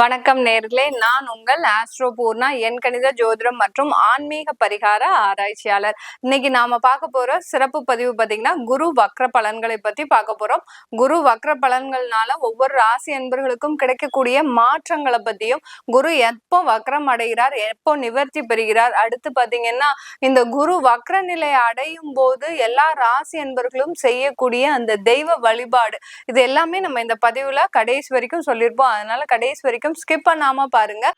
வணக்கம் நேர்களே. நான் உங்கள் ஆஸ்ட்ரோ பூர்ணா என் கணித ஜோதிடம் மற்றும் ஆன்மீக பரிகார ஆராய்ச்சியாளர். இன்னைக்கு நாம பார்க்க போற சிறப்பு பதிவு பார்த்தீங்கன்னா குரு வக்ர பலன்களை பத்தி பார்க்க போறோம். குரு வக்ர பலன்கள்னால ஒவ்வொரு ராசி அன்பர்களுக்கும் கிடைக்கக்கூடிய மாற்றங்களை பத்தியும் குரு எப்போ வக்ரம் அடைகிறார் எப்போ நிவர்த்தி பெறுகிறார் அடுத்து பாத்தீங்கன்னா இந்த குரு வக்ர நிலை அடையும் போது எல்லா ராசி அன்பர்களும் செய்யக்கூடிய அந்த தெய்வ வழிபாடு. இது எல்லாமே நம்ம இந்த பதிவுல கடைசி வரைக்கும் சொல்லியிருப்போம். அதனால கடைசி வரைக்கும் ஸ்கிப் பண்ணாம பாருங்க.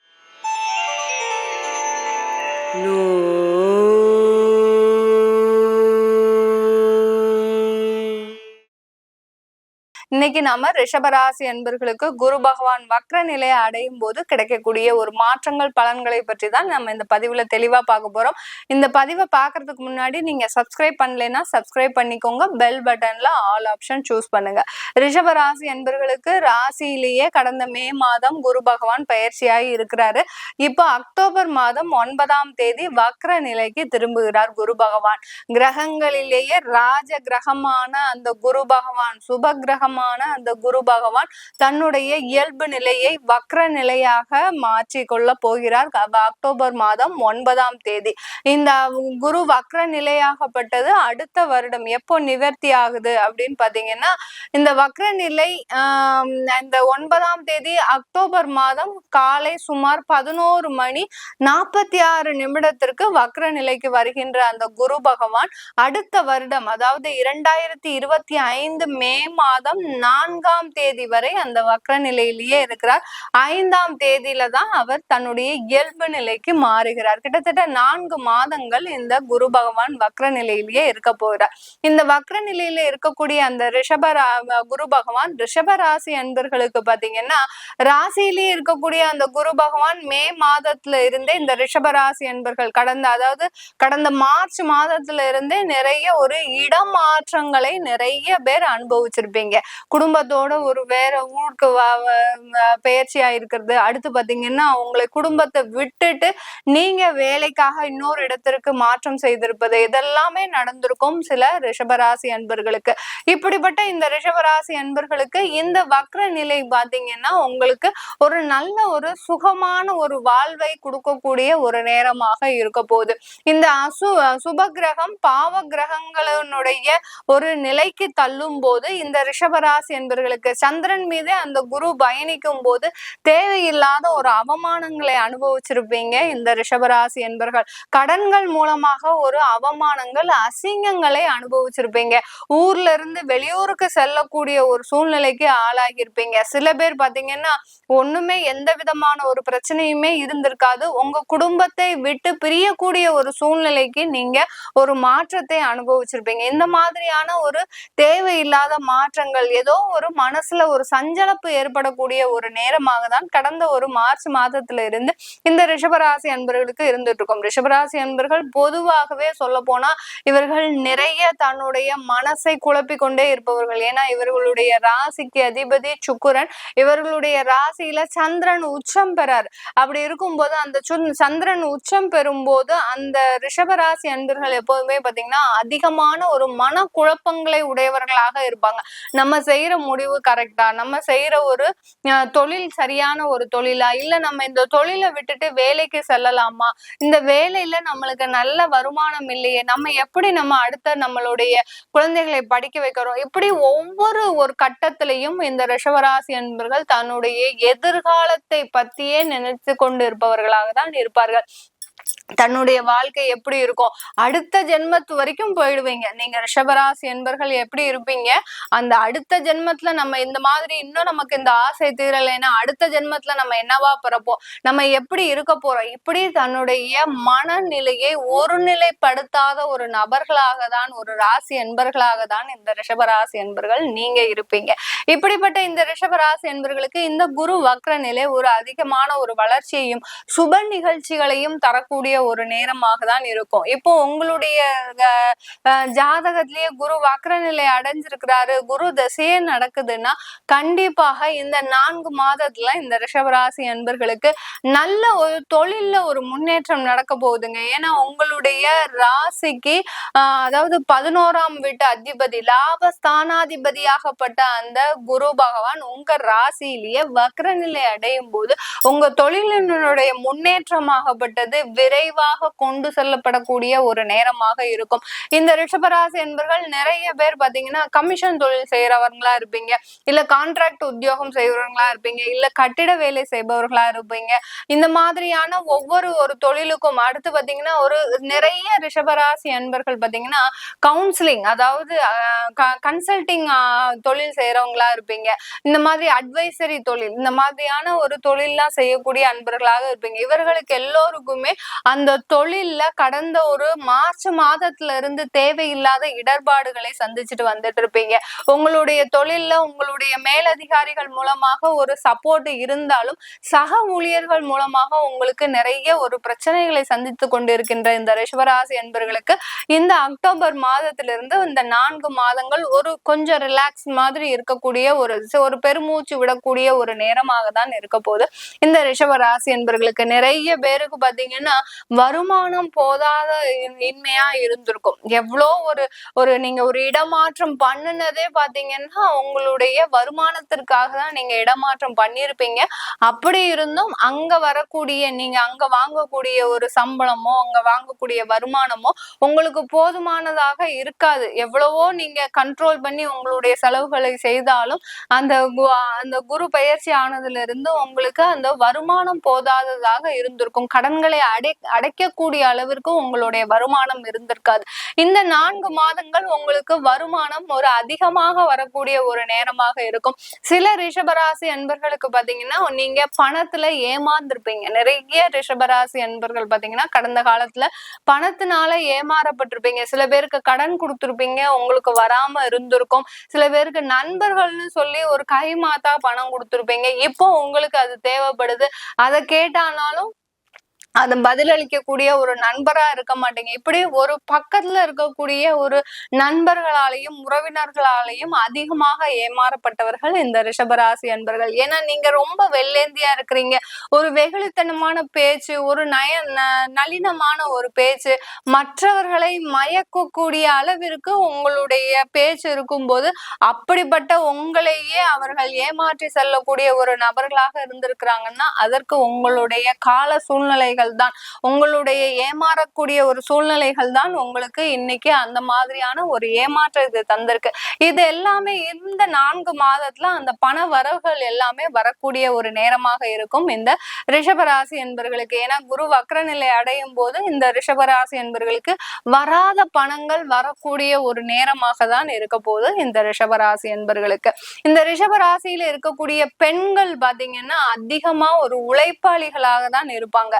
இன்னைக்கு நாம ரிஷபராசி என்பர்களுக்கு குரு பகவான் வக்ர நிலையை அடையும் போது கிடைக்கக்கூடிய ஒரு மாற்றங்கள் பலன்களை பற்றி தான் நம்ம இந்த பதிவுல தெளிவா பார்க்க போறோம். இந்த பதிவை பார்க்கறதுக்கு முன்னாடி நீங்க சப்ஸ்கிரைப் பண்ணலைன்னா சப்ஸ்கிரைப் பண்ணிக்கோங்க. பெல் பட்டன்ல ஆல் ஆப்ஷன் சூஸ் பண்ணுங்க. ரிஷபராசி என்பர்களுக்கு ராசியிலேயே கடந்த மே மாதம் குரு பகவான் பயிற்சியாகி இருக்கிறாரு. இப்போ அக்டோபர் மாதம் ஒன்பதாம் தேதி வக்ர நிலைக்கு திரும்புகிறார் குரு பகவான். கிரகங்களிலேயே ராஜ கிரகமான அந்த குரு பகவான் சுப கிரகமான அந்த குரு பகவான் தன்னுடைய இயல்பு நிலையை வக்ர நிலையாக மாற்றி கொள்ள போகிறார் அக்டோபர் மாதம் ஒன்பதாம் தேதி. இந்த குரு வக்ர நிலையாகப்பட்டது அடுத்த வருடம். எப்போ நிவர்த்தி ஆகுது அப்படின்னு பாத்தீங்கன்னா இந்த வக்ர நிலை இந்த ஒன்பதாம் தேதி அக்டோபர் மாதம் காலை சுமார் பதினோரு மணி நாற்பத்தி ஆறு நிமிடத்திற்கு வக்ர நிலைக்கு வருகின்ற அந்த குரு பகவான் அடுத்த வருடம் அதாவது இரண்டாயிரத்தி இருபத்தி ஐந்து மே மாதம் நான்காம் தேதி வரை அந்த வக்ர நிலையிலேயே இருக்கிறார். ஐந்தாம் தேதியில தான் அவர் தன்னுடைய இயல்பு நிலைக்கு மாறுகிறார். கிட்டத்தட்ட நான்கு மாதங்கள் இந்த குரு பகவான் வக்ர நிலையிலேயே இருக்க போகிறார். இந்த வக்ர நிலையில இருக்கக்கூடிய அந்த ரிஷபரா குரு பகவான் ரிஷப ராசி அன்பர்களுக்கு பாத்தீங்கன்னா ராசியிலேயே இருக்கக்கூடிய அந்த குரு பகவான் மே மாதத்துல இருந்தே இந்த ரிஷப ராசி அன்பர்கள் கடந்த அதாவது கடந்த மார்ச் மாதத்துல இருந்தே நிறைய ஒரு இடமாற்றங்களை நிறைய பேர் அனுபவிச்சிருப்பீங்க. குடும்பத்தோட ஒரு வேற ஊருக்கு பயிற்சியா இருக்கிறது. அடுத்து பாத்தீங்கன்னா உங்களை குடும்பத்தை விட்டுட்டு நீங்க வேலைக்காக இன்னொரு இடத்திற்கு மாற்றம் செய்திருப்பது. இதெல்லாமே நடந்திருக்கும் சில ரிஷபராசி அன்பர்களுக்கு. இப்படிப்பட்ட இந்த ரிஷபராசி அன்பர்களுக்கு இந்த வக்ர நிலை பாத்தீங்கன்னா உங்களுக்கு ஒரு நல்ல ஒரு சுகமான ஒரு வாழ்வை கொடுக்கக்கூடிய ஒரு நேரமாக இருக்க போகுது. இந்த அசு சுப கிரகம் பாவ கிரகங்களினுடைய ஒரு நிலைக்கு தள்ளும் போது இந்த ராசி என்பர்களுக்கு சந்திரன் மீது அந்த குரு பயணிக்கும் போது தேவையில்லாத ஒரு அவமானங்களை அனுபவிச்சிருப்பீங்க. இந்த ரிஷபராசி என்பர்கள் கடன்கள் மூலமாக ஒரு அவமானங்கள் அசிங்கங்களை அனுபவிச்சிருப்பீங்க. ஊர்ல இருந்து வெளியூருக்கு செல்லக்கூடிய ஒரு சூழ்நிலைக்கு ஆளாகியிருப்பீங்க. சில பேர் பாத்தீங்கன்னா ஒண்ணுமே எந்த விதமான ஒரு பிரச்சனையுமே இருந்திருக்காது. உங்க குடும்பத்தை விட்டு பிரியக்கூடிய ஒரு சூழ்நிலைக்கு நீங்க ஒரு மாற்றத்தை அனுபவிச்சிருப்பீங்க. இந்த மாதிரியான ஒரு தேவையில்லாத மாற்றங்கள் ஏதோ ஒரு மனசுல ஒரு சஞ்சலப்பு ஏற்படக்கூடிய ஒரு நேரமாக தான் கடந்த ஒரு மார்ச் மாதத்துல இருந்து இந்த ரிஷபராசி அன்பர்களுக்கு இருந்துட்டு இருக்கும் ரிஷபராசி அன்பர்கள் பொதுவாகவே சொல்ல போனா இவர்கள் நிறைய தன்னுடைய மனசை குழப்பிக்கொண்டே இருப்பவர்கள். ஏன்னா இவர்களுடைய ராசிக்கு அதிபதி சுக்குரன் இவர்களுடைய ராசியில சந்திரன் உச்சம் பெறார். அப்படி இருக்கும்போது அந்த சந்திரன் உச்சம் பெறும்போது அந்த ரிஷபராசி அன்பர்கள் எப்போதுமே பாத்தீங்கன்னா அதிகமான ஒரு மன குழப்பங்களை உடையவர்களாக இருப்பாங்க. நம்ம செய்யற முடிவு கரெக்டா நம்ம செய்யற ஒரு தொழில் சரியான ஒரு தொழிலா? இல்ல நம்ம இந்த தொழிலை விட்டுட்டு வேலைக்கு செல்லலாமா? இந்த வேலையில நம்மளுக்கு நல்ல வருமானம் இல்லையே? நம்ம எப்படி நம்ம அடுத்த நம்மளுடைய குழந்தைகளை படிக்க வைக்கிறோம்? இப்படி ஒவ்வொரு ஒரு கட்டத்திலையும் இந்த ரிஷவராசி என்பர்கள் தன்னுடைய எதிர்காலத்தை பத்தியே நினைச்சு கொண்டு இருப்பவர்களாக தான் இருப்பார்கள். தன்னுடைய வாழ்க்கை எப்படி இருக்கும்? அடுத்த ஜென்மத்து வரைக்கும் போயிடுவீங்க. நீங்க ரிஷபராசி என்பர்கள் எப்படி இருப்பீங்க? அந்த அடுத்த ஜென்மத்துல நம்ம இந்த மாதிரி இன்னும் நமக்கு இந்த ஆசை தீரலைன்னா அடுத்த ஜென்மத்துல நம்ம என்னவா பிறப்போம்? நம்ம எப்படி இருக்க போறோம்? இப்படி தன்னுடைய மனநிலையை ஒருநிலைப்படுத்தாத ஒரு நபர்களாக தான் ஒரு ராசி என்பர்களாக தான் இந்த ரிஷபராசி என்பர்கள் நீங்க இருப்பீங்க. இப்படிப்பட்ட இந்த ரிஷபராசி என்பர்களுக்கு இந்த குரு வக்ர நிலை ஒரு அதிகமான ஒரு வளர்ச்சியையும் சுப நிகழ்ச்சிகளையும் தரக்கூடிய ஒரு நேரமாக தான் இருக்கும். இப்போ உங்களுடைய ஜாதகத்திலேயே குரு வக்ர நிலை அடைஞ்சிருக்கிறாரு குரு திசையே நடக்குதுன்னா கண்டிப்பாக இந்த நான்கு மாதத்துல இந்த ரிஷபராசி அன்பர்களுக்கு நல்ல ஒரு தொழில்ல ஒரு முன்னேற்றம் நடக்க போகுதுங்க. ஏன்னா உங்களுடைய ராசிக்கு அதாவது பதினோராம் வீட்டு அதிபதி லாபஸ்தானாதிபதியாகப்பட்ட அந்த குரு பகவான் உங்க ராசியிலேயே வக்ரநிலை அடையும் போது உங்க தொழிலினுடைய முன்னேற்றமாகப்பட்டது விரைவாக கொண்டு செல்லப்படக்கூடிய ஒரு நேரமாக இருக்கும். இந்த ரிஷபராசி என்பர்கள் நிறைய பேர் பாத்தீங்கன்னா கமிஷன் தொழில் செய்யறவங்களா இருப்பீங்க. இல்ல கான்ட்ராக்ட் உத்தியோகம் செய்யறவங்களா இருப்பீங்க. இல்ல கட்டிட வேலை செய்பவர்களா இருப்பீங்க. இந்த மாதிரியான ஒவ்வொரு ஒரு தொழிலுக்கும் அடுத்து பாத்தீங்கன்னா ஒரு நிறைய ரிஷபராசி அன்பர்கள் பாத்தீங்கன்னா கவுன்சிலிங் அதாவது கன்சல்டிங் தொழில் செய்யறவங்களா இருப்பீங்க. இந்த மாதிரி அட்வைசரி தொழில் இந்த மாதிரியான ஒரு தொழில்லாம் செய்யக்கூடிய அன்பர்களாக இருப்பீங்க. இவர்களுக்கு எல்லோருக்குமே அந்த தொழில்ல கடந்த ஒரு மார்ச் மாதத்துல இருந்து தேவையில்லாத இடர்பாடுகளை சந்திச்சுட்டு வந்துட்டு இருப்பீங்க. உங்களுடைய தொழில்ல உங்களுடைய மேலதிகாரிகள் மூலமாக ஒரு சப்போர்ட் இருந்தாலும் சக ஊழியர்கள் மூலமாக உங்களுக்கு நிறைய ஒரு பிரச்சனைகளை சந்தித்து கொண்டிருக்கின்ற இந்த ரிஷவராசி என்பர்களுக்கு இந்த அக்டோபர் மாதத்திலிருந்து இந்த நான்கு மாதங்கள் ஒரு கொஞ்சம் ரிலாக்ஸ் மாதிரி இருக்கக்கூடிய ஒரு ஒரு பெருமூச்சு விடக்கூடிய ஒரு நேரமாக தான் இருக்க போகுது. இந்த ரிஷவராசி என்பவர்களுக்கு என்பர்களுக்கு நிறைய பேருக்கு பாத்தீங்கன்னா வருமானம் போதாத இன்மையா இருந்திருக்கும். எவ்வளோ ஒரு ஒரு நீங்க ஒரு இடமாற்றம் பண்ணுனதே பாத்தீங்கன்னா உங்களுடைய வருமானத்திற்காக தான் நீங்க இடமாற்றம் பண்ணியிருப்பீங்க அப்படி இருந்தும் அங்க வரக்கூடிய நீங்க அங்க வாங்கக்கூடிய ஒரு சம்பளமோ அங்க வாங்கக்கூடிய வருமானமோ உங்களுக்கு போதுமானதாக இருக்காது. எவ்வளவோ நீங்க கண்ட்ரோல் பண்ணி உங்களுடைய செலவுகளை செய்தாலும் அந்த அந்த குரு பயிற்சி ஆனதுல இருந்து உங்களுக்கு அந்த வருமானம் போதாததாக இருந்திருக்கும். கடன்களை அடை அடைக்கக்கூடிய அளவிற்கு உங்களுடைய வருமானம் இருந்திருக்காது. இந்த நான்கு மாதங்கள் உங்களுக்கு வருமானம் ஒரு அதிகமாக வரக்கூடிய ஒரு நேரமாக இருக்கும். சில ரிஷபராசி அன்பர்களுக்கு பாத்தீங்கன்னா நீங்க பணத்துல ஏமாந்துருப்பீங்க. நிறைய ரிஷபராசி அன்பர்கள் பாத்தீங்கன்னா கடந்த காலத்துல பணத்தினால ஏமாறப்பட்டிருப்பீங்க. சில பேருக்கு கடன் கொடுத்துருப்பீங்க உங்களுக்கு வராம இருந்திருக்கும். சில பேருக்கு நண்பர்கள்னு சொல்லி ஒரு கைமாத்தா பணம் கொடுத்துருப்பீங்க. இப்போ உங்களுக்கு அது தேவைப்படுது. அதை கேட்டானாலும் அதை பதிலளிக்கக்கூடிய ஒரு நண்பரா இருக்க மாட்டீங்க. இப்படி ஒரு பக்கத்துல இருக்கக்கூடிய ஒரு நண்பர்களாலையும் உறவினர்களாலையும் அதிகமாக ஏமாறப்பட்டவர்கள் இந்த ரிஷபராசி அன்பர்கள். ஏன்னா நீங்க ரொம்ப வெள்ளேந்தியா இருக்கிறீங்க. ஒரு வெகுளித்தனமான பேச்சு ஒரு நய நளினமான ஒரு பேச்சு மற்றவர்களை மயக்கக்கூடிய அளவிற்கு உங்களுடைய பேச்சு இருக்கும்போது அப்படிப்பட்ட உங்களையே அவர்கள் ஏமாற்றி செல்லக்கூடிய ஒரு நபர்களாக இருந்திருக்கிறாங்கன்னா அதற்கு உங்களுடைய கால சூழ்நிலைகள் சூழ்நிலைகள் தான் உங்களுடைய ஏமாறக்கூடிய ஒரு சூழ்நிலைகள் தான் உங்களுக்கு இன்னைக்கு அந்த மாதிரியான ஒரு ஏமாற்ற இது தந்திருக்கு. இது எல்லாமே இந்த நான்கு மாதத்துல அந்த பண வரவுகள் எல்லாமே வரக்கூடிய ஒரு நேரமாக இருக்கும். இந்த ரிஷபராசி என்பர்களுக்கு ஏன்னா குரு வக்ரநிலை அடையும் போது இந்த ரிஷபராசி என்பர்களுக்கு வராத பணங்கள் வரக்கூடிய ஒரு நேரமாக தான் இருக்க போது இந்த ரிஷபராசி என்பர்களுக்கு. இந்த ரிஷபராசியில இருக்கக்கூடிய பெண்கள் பாத்தீங்கன்னா அதிகமா ஒரு உழைப்பாளிகளாக தான் இருப்பாங்க.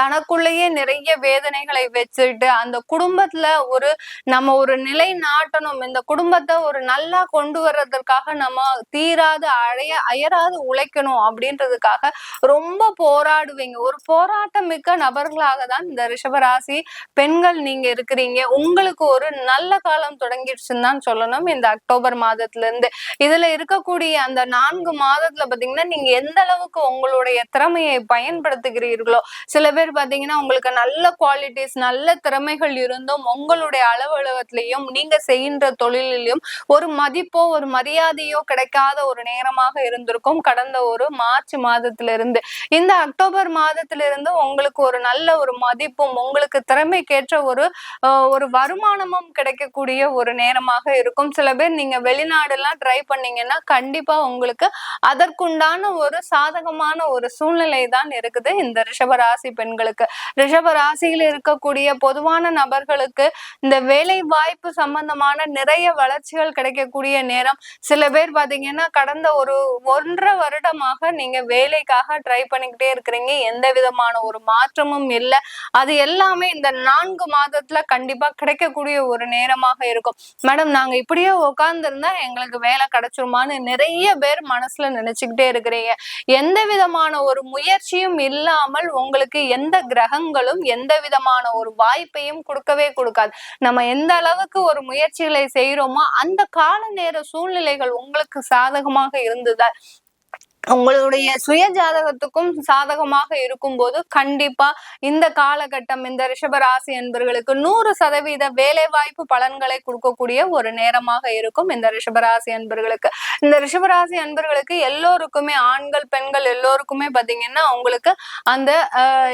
தனக்குள்ளேயே நிறைய வேதனைகளை வச்சுட்டு அந்த குடும்பத்துல ஒரு நம்ம ஒரு நிலை நாட்டணும். இந்த குடும்பத்தை ஒரு நல்லா கொண்டு வர்றதற்காக நம்ம தீராது அழைய அயராது உழைக்கணும் அப்படின்றதுக்காக ரொம்ப போராடுவீங்க. ஒரு போராட்டம் மிக்க நபர்களாக தான் இந்த ரிஷபராசி பெண்கள் நீங்க இருக்கிறீங்க. உங்களுக்கு ஒரு நல்ல காலம் தொடங்கிடுச்சுன்னு தான் சொல்லணும். இந்த அக்டோபர் மாதத்துல இருந்து இதுல இருக்கக்கூடிய அந்த நான்கு மாதத்துல பாத்தீங்கன்னா நீங்க எந்த அளவுக்கு உங்களுடைய திறமையை பயன்படுத்துகிறீர்களோ சில பேர் பாத்தீங்கன்னா உங்களுக்கு நல்ல குவாலிட்டிஸ் நல்ல திறமைகள் இருந்தும் உங்களுடைய அலுவலகத்திலையும் நீங்க செய்கின்ற தொழிலையும் ஒரு மதிப்போ ஒரு மரியாதையோ கிடைக்காத ஒரு நேரமாக இருந்திருக்கும். கடந்த ஒரு மார்ச் மாதத்துல இருந்து இந்த அக்டோபர் மாதத்துல இருந்து உங்களுக்கு ஒரு நல்ல ஒரு மதிப்பும் உங்களுக்கு திறமைக்கேற்ற ஒரு ஒரு வருமானமும் கிடைக்கக்கூடிய ஒரு நேரமாக இருக்கும். சில பேர் நீங்க வெளிநாடு எல்லாம் ட்ரை பண்ணீங்கன்னா கண்டிப்பா உங்களுக்கு அதற்குண்டான ஒரு சாதகமான ஒரு சூழ்நிலை தான் இருக்குது. இந்த ரிஷபராசி ராசி பெண்களுக்கு. ரிஷப ராசியில் இருக்கக்கூடிய பொதுவான நபர்களுக்கு இந்த வேலை வாய்ப்பு சம்பந்தமான நிறைய வளர்ச்சிகள் கிடைக்கக்கூடிய நேரம். சில பேர் பாத்தீங்கன்னா கடந்த ஒரு ஒன்றரை வருடமாக நீங்க வேலைக்காக ட்ரை பண்ணிக்கிட்டே இருக்கிறீங்க. எந்த விதமான ஒரு மாற்றமும் இல்லை. அது எல்லாமே இந்த நான்கு மாதத்துல கண்டிப்பா கிடைக்கக்கூடிய ஒரு நேரமாக இருக்கும். மேடம் நாங்க இப்படியே உட்கார்ந்து இருந்தா எங்களுக்கு வேலை கிடைச்சிருமான்னு நிறைய பேர் மனசுல நினைச்சுக்கிட்டே இருக்கிறீங்க. எந்த விதமான ஒரு முயற்சியும் இல்லாமல் உங்களுக்கு அன்பர்களுக்கு எந்த கிரகங்களும் எந்த விதமான ஒரு வாய்ப்பையும் கொடுக்கவே கொடுக்காது. நம்ம எந்த அளவுக்கு ஒரு முயற்சிகளை செய்யறோமோ அந்த கால நேர சூழ்நிலைகள் உங்களுக்கு சாதகமாக இருந்ததா உங்களுடைய சுய ஜாதகத்துக்கும் சாதகமாக இருக்கும்போது கண்டிப்பா இந்த காலகட்டம் இந்த ரிஷபராசி என்பர்களுக்கு நூறு சதவீத வேலை வாய்ப்பு பலன்களை கொடுக்கக்கூடிய ஒரு நேரமாக இருக்கும் இந்த ரிஷபராசி அன்பர்களுக்கு இந்த ரிஷபராசி அன்பர்களுக்கு எல்லோருக்குமே ஆண்கள் பெண்கள் எல்லோருக்குமே பாத்தீங்கன்னா உங்களுக்கு அந்த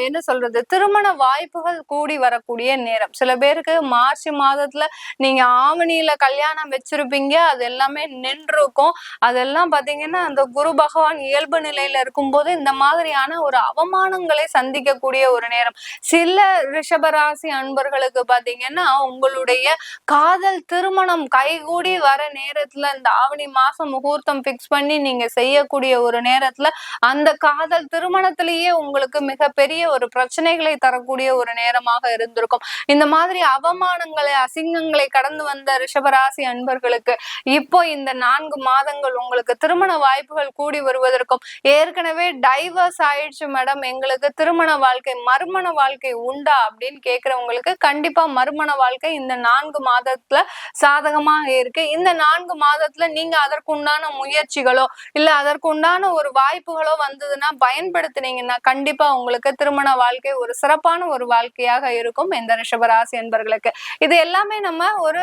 என்ன சொல்றது திருமண வாய்ப்புகள் கூடி வரக்கூடிய நேரம். சில பேருக்கு மார்ச் மாதத்துல நீங்க ஆவணியில கல்யாணம் வச்சிருப்பீங்க அது எல்லாமே நின்றுக்கும் அதெல்லாம் பாத்தீங்கன்னா அந்த குரு பகவான் இயல்பு நிலையில இருக்கும்போது இந்த மாதிரியான ஒரு அவமானங்களை சந்திக்கக்கூடிய ஒரு நேரம். சில ரிஷபராசி அன்பர்களுக்கு பாத்தீங்கன்னா உங்களுடைய காதல் திருமணம் கைகூடி வர நேரத்துல இந்த ஆவணி மாசம் முகூர்த்தம் பிக்ஸ் பண்ணி நீங்க செய்யக்கூடிய ஒரு நேரத்துல அந்த காதல் திருமணத்திலேயே உங்களுக்கு மிகப்பெரிய ஒரு பிரச்சனைகளை தரக்கூடிய ஒரு நேரமாக இருந்திருக்கும். இந்த மாதிரி அவமானங்களை அசிங்கங்களை கடந்து வந்த ரிஷபராசி அன்பர்களுக்கு இப்போ இந்த நான்கு மாதங்கள் உங்களுக்கு திருமண வாய்ப்புகள் கூடி வருவது போவதற்கும் ஏற்கனவே டைவர்ஸ் ஆயிடுச்சு மேடம் எங்களுக்கு திருமண வாழ்க்கை மறுமண வாழ்க்கை உண்டா அப்படின்னு கேட்கிறவங்களுக்கு கண்டிப்பா மறுமண வாழ்க்கை இந்த நான்கு மாதத்துல சாதகமாக இருக்கு. இந்த நான்கு மாதத்துல நீங்க அதற்குண்டான முயற்சிகளோ இல்ல அதற்குண்டான ஒரு வாய்ப்புகளோ வந்ததுன்னா பயன்படுத்தினீங்கன்னா கண்டிப்பா உங்களுக்கு திருமண வாழ்க்கை ஒரு சிறப்பான ஒரு வாழ்க்கையாக இருக்கும் இந்த ரிஷபராசி என்பர்களுக்கு. இது எல்லாமே நம்ம ஒரு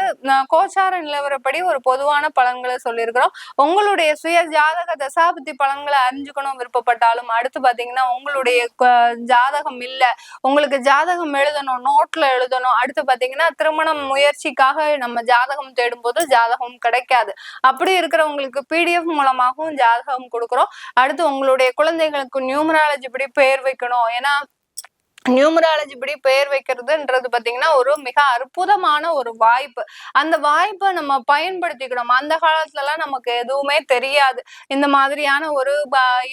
கோச்சார நிலவரப்படி ஒரு பொதுவான பலன்களை சொல்லியிருக்கிறோம். உங்களுடைய சுய ஜாதக தசாபதி பலன் பலன்களை அறிஞ்சுக்கணும் விருப்பப்பட்டாலும். அடுத்து பாத்தீங்கன்னா உங்களுடைய ஜாதகம் இல்ல. உங்களுக்கு ஜாதகம் எழுதணும் நோட்ல எழுதணும். அடுத்து பாத்தீங்கன்னா திருமணம் முயற்சிக்காக நம்ம ஜாதகம் தேடும் போது ஜாதகம் கிடைக்காது. அப்படி இருக்கிறவங்களுக்கு பிடிஎஃப் மூலமாகவும் ஜாதகம் கொடுக்குறோம். அடுத்து உங்களுடைய குழந்தைகளுக்கு நியூமராலஜி படி பெயர் வைக்கணும். ஏன்னா நியூமராலஜி படி பெயர் வைக்கிறதுன்றது பார்த்தீங்கன்னா ஒரு மிக அற்புதமான ஒரு வாய்ப்பு. அந்த வாய்ப்பை நம்ம பயன்படுத்திக்கணும். அந்த காலத்துல எல்லாம் நமக்கு எதுவுமே தெரியாது. இந்த மாதிரியான ஒரு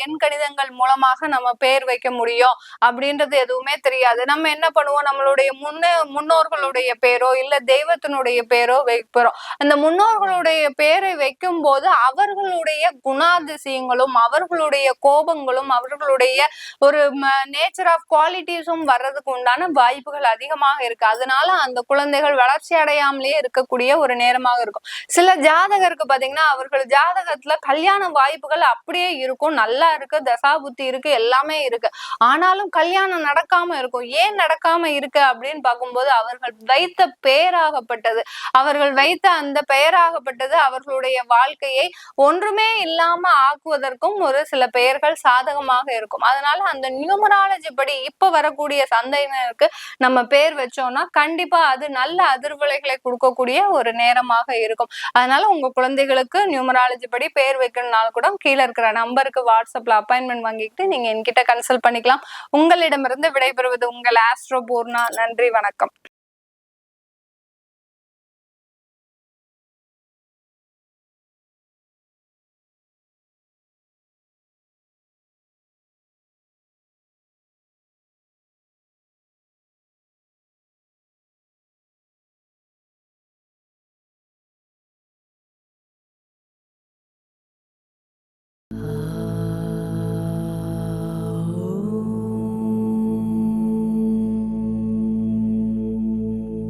எண் கணிதங்கள் மூலமாக நம்ம பெயர் வைக்க முடியும் அப்படின்றது எதுவுமே தெரியாது. நம்ம என்ன பண்ணுவோம்? நம்மளுடைய முன்ன முன்னோர்களுடைய பேரோ இல்லை தெய்வத்தினுடைய பேரோ வைக்கிறோம் அந்த முன்னோர்களுடைய பேரை வைக்கும் போது அவர்களுடைய குணாதிசயங்களும் அவர்களுடைய கோபங்களும் அவர்களுடைய ஒரு நேச்சர் ஆஃப் குவாலிட்டிஸும் வர்றதுக்கு உண்டான வாய்ப்புகள் அதிகமாக இருக்கு. அதனால அந்த குழந்தைகள் வளர்ச்சி அடையாமலேயே இருக்கக்கூடிய ஒரு நேரமாக இருக்கும். சில ஜாதகருக்கு பாத்தீங்கன்னா அவர்கள் ஜாதகத்துல கல்யாண வாய்ப்புகள் அப்படியே இருக்கும். நல்லா இருக்கு தசாபுத்தி இருக்கு எல்லாமே இருக்கு. ஆனாலும் கல்யாணம் நடக்காம இருக்கும். ஏன் நடக்காம இருக்கு அப்படின்னு பார்க்கும்போது அவர்கள் வைத்த பெயராகப்பட்டது அவர்கள் வைத்த அந்த பெயராகப்பட்டது அவர்களுடைய வாழ்க்கையை ஒன்றுமே இல்லாம ஆக்குவதற்கும் ஒரு சில பெயர்கள் சாதகமாக இருக்கும். அதனால அந்த நியூமராலஜி படி இப்ப வரக்கூடிய இருக்கக்கூடிய சந்தையினருக்கு நம்ம பேர் வச்சோம்னா கண்டிப்பா அது நல்ல அதிர்வலைகளை கொடுக்கக்கூடிய ஒரு நேரமாக இருக்கும். அதனால உங்க குழந்தைகளுக்கு நியூமராலஜி படி பேர் வைக்கணும்னால கூட கீழே இருக்கிற நம்பருக்கு வாட்ஸ்அப்ல அப்பாயின்மெண்ட் வாங்கிட்டு நீங்க என்கிட்ட கன்சல்ட் பண்ணிக்கலாம். உங்களிடமிருந்து விடைபெறுவது உங்கள் ஆஸ்ட்ரோ பூர்ணா. நன்றி வணக்கம். Uh...